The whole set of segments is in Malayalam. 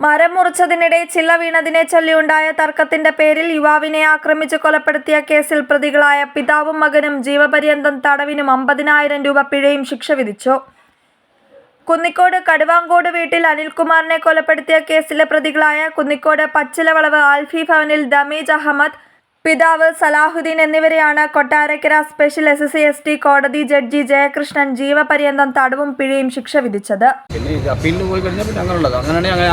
മരം മുറിച്ചതിനിടെ ചില്ല വീണതിനെ ചൊല്ലിയുണ്ടായ തർക്കത്തിന്റെ പേരിൽ യുവാവിനെ ആക്രമിച്ച് കൊലപ്പെടുത്തിയ കേസിൽ പ്രതികളായ പിതാവും മകനും ജീവപര്യന്തം തടവിനും അമ്പതിനായിരം രൂപ പിഴയും ശിക്ഷ വിധിച്ചു. കുന്നിക്കോട് കടുവാങ്കോട് വീട്ടിൽ അനിൽകുമാറിനെ കൊലപ്പെടുത്തിയ കേസിലെ പ്രതികളായ കുന്നിക്കോട് പച്ചിലവളവ് ആൽഫി ഭവനിൽ ദമീജ് അഹമ്മദ് പിതാവ് സലാഹുദ്ദീൻ എന്നിവരെയാണ് Kottarakkara special S S S T കോടതി ജഡ്ജി ജയകൃഷ്ണൻ ജീവപര്യന്തം തടവും പിഴയും ശിക്ഷ വിധിച്ചത്. ഞങ്ങൾ ഞങ്ങൾ ഞങ്ങൾ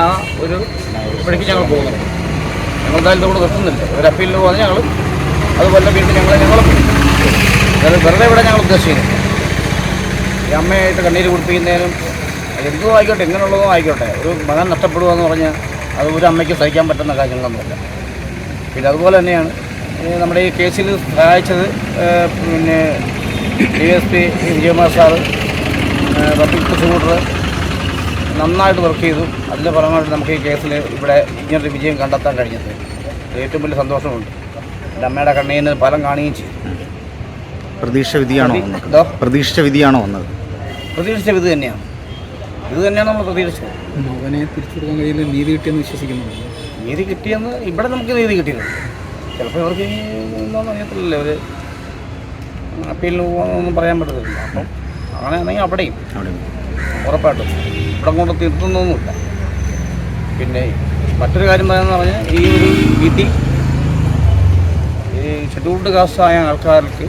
ഇവിടെ ഞങ്ങൾ അമ്മയായിട്ട് കണ്ണീര് കുടിപ്പിക്കുന്നതിനും എന്തോ ആയിക്കോട്ടെ എങ്ങനെയുള്ളതോ ആയിക്കോട്ടെ. ഒരു മകൻ നഷ്ടപ്പെടുക എന്ന് പറഞ്ഞാൽ അത് ഒരു അമ്മയ്ക്ക് സഹിക്കാൻ പറ്റുന്ന കാര്യങ്ങളൊന്നുമില്ല. പിന്നെ അതുപോലെ തന്നെയാണ് നമ്മുടെ ഈ കേസിൽ സഹായിച്ചത് പിന്നെ D S P Vijayakumar sir public prosecutor നന്നായിട്ട് വർക്ക് ചെയ്തു. അതിന്റെ ഫലമായിട്ട് നമുക്ക് ഈ കേസിൽ ഇവിടെ ഇങ്ങനൊരു വിജയം കണ്ടെത്താൻ കഴിഞ്ഞത്. ഏറ്റവും വലിയ സന്തോഷമുണ്ട്. എന്റെ അമ്മയുടെ കണ്ണീന് ഫലം കാണുകയും ചെയ്തു. പ്രതീക്ഷ വിധിയാണോ പ്രതീക്ഷിച്ച വിധിയാണോ വന്നത്? പ്രതീക്ഷിച്ച ഇത് തന്നെയാണ്. ഇത് തന്നെയാണ് നമ്മൾ പ്രതീക്ഷിച്ചത്. മകനെ തിരിച്ചെടുക്കാൻ കഴിയില്ല നീതി കിട്ടിയെന്ന് വിശ്വസിക്കുന്നുണ്ട്? നീതി കിട്ടിയെന്ന് ഇവിടെ നമുക്ക് നീതി കിട്ടിയിട്ടുണ്ട്. ചിലപ്പോൾ ഇവർക്ക് എന്താണെന്ന് അറിയത്തില്ലല്ലോ ഒരു അപ്പീലിന് പോകുന്നൊന്നും പറയാൻ പറ്റത്തില്ല. അപ്പം അങ്ങനെയാണെങ്കിൽ അവിടെയും. അവിടെ ഉറപ്പായിട്ടും. ഇവിടെ കൊണ്ട് തീർത്തുന്നൊന്നുമില്ല പിന്നെ മറ്റൊരു കാര്യം പറയാന്ന് പറഞ്ഞാൽ ഈ ഒരു വിധി ഈ ഷെഡ്യൂൾഡ് കാസ്റ്റ് ആയ ആൾക്കാർക്ക്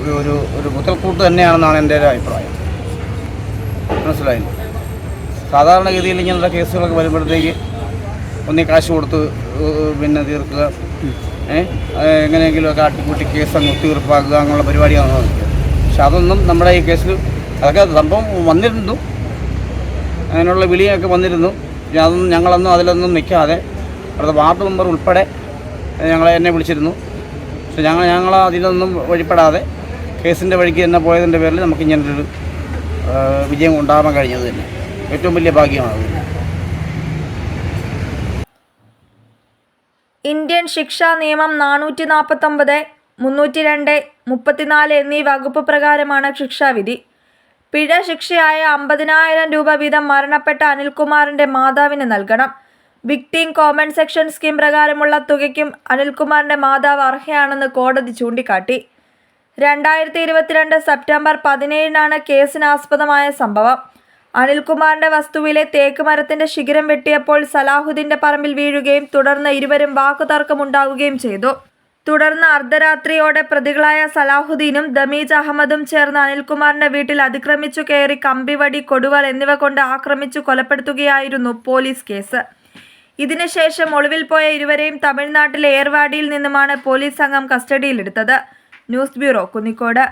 ഒരു ഒരു ഒരു മുതൽക്കൂട്ട് തന്നെയാണെന്നാണ് എന്റെ ഒരു അഭിപ്രായം. മനസ്സിലായില്ല? സാധാരണഗതിയിൽ ഇങ്ങനെയുള്ള കേസുകളൊക്കെ വരുമ്പോഴത്തേക്ക് ഒന്നീ കാശ് കൊടുത്ത് പിന്നെ തീർക്കുക. ഏഹ് എങ്ങനെയെങ്കിലുമൊക്കെ ആട്ടിക്കൂട്ടി കേസ് അങ്ങ് തീർപ്പാക്കുക അങ്ങനെയുള്ള പരിപാടിയാണ് നോക്കിയത് പക്ഷെ അതൊന്നും നമ്മുടെ ഈ കേസിൽ അതൊക്കെ സംഭവം വന്നിരുന്നു. അങ്ങനെയുള്ള വിളിയൊക്കെ വന്നിരുന്നു. അതൊന്നും ഞങ്ങളൊന്നും അതിലൊന്നും നിൽക്കാതെ അവിടുത്തെ വാർഡ് മെമ്പർ ഉൾപ്പെടെ ഞങ്ങളെ എന്നെ വിളിച്ചിരുന്നു. പക്ഷെ ഞങ്ങൾ ഞങ്ങൾ അതിലൊന്നും വഴിപ്പെടാതെ കേസിന്റെ വഴിക്ക് തന്നെ പോയതിന്റെ പേരിൽ നമുക്ക് ഇങ്ങനൊരു വിജയം ഉണ്ടാകാൻ കഴിഞ്ഞത് തന്നെ. ഏറ്റവും വലിയ ഭാഗ്യമാണ് ഇന്ത്യൻ ശിക്ഷാ നിയമം നാനൂറ്റി നാൽപ്പത്തൊമ്പത് മുന്നൂറ്റി രണ്ട് മുപ്പത്തിനാല് എന്നീ വകുപ്പ് പ്രകാരമാണ് ശിക്ഷാവിധി. പിഴ ശിക്ഷയായ അമ്പതിനായിരം രൂപ വീതം മരണപ്പെട്ട അനിൽകുമാറിന്റെ മാതാവിന് നൽകണം. വിക്ടീം സെക്ഷൻ സ്കീം പ്രകാരമുള്ള തുകയ്ക്കും അനിൽകുമാറിന്റെ മാതാവ് അർഹയാണെന്ന് കോടതി ചൂണ്ടിക്കാട്ടി. രണ്ടായിരത്തി ഇരുപത്തിരണ്ട് സെപ്റ്റംബർ പതിനേഴിനാണ് കേസിനാസ്പദമായ സംഭവം. അനിൽകുമാറിന്റെ വസ്തുവിലെ തേക്ക് മരത്തിന്റെ ശിഖരം വെട്ടിയപ്പോൾ സലാഹുദ്ദീന്റെ പറമ്പിൽ വീഴുകയും തുടർന്ന് ഇരുവരും വാക്കുതർക്കമുണ്ടാവുകയും ചെയ്തു. തുടർന്ന് അർദ്ധരാത്രിയോടെ പ്രതികളായ സലാഹുദ്ദീനും ദമീജ് അഹമ്മദും ചേർന്ന് അനിൽകുമാറിന്റെ വീട്ടിൽ അതിക്രമിച്ചു കയറി കമ്പിവടി കൊടുവൽ എന്നിവ കൊണ്ട് ആക്രമിച്ചു കൊലപ്പെടുത്തുകയായിരുന്നു പോലീസ് കേസ്. ഇതിനുശേഷം ഒളിവിൽ പോയ ഇരുവരെയും തമിഴ്നാട്ടിലെ ഏർവാടിയിൽ നിന്നുമാണ് പോലീസ് സംഘം കസ്റ്റഡിയിലെടുത്തത്. News bureau Kunnikode.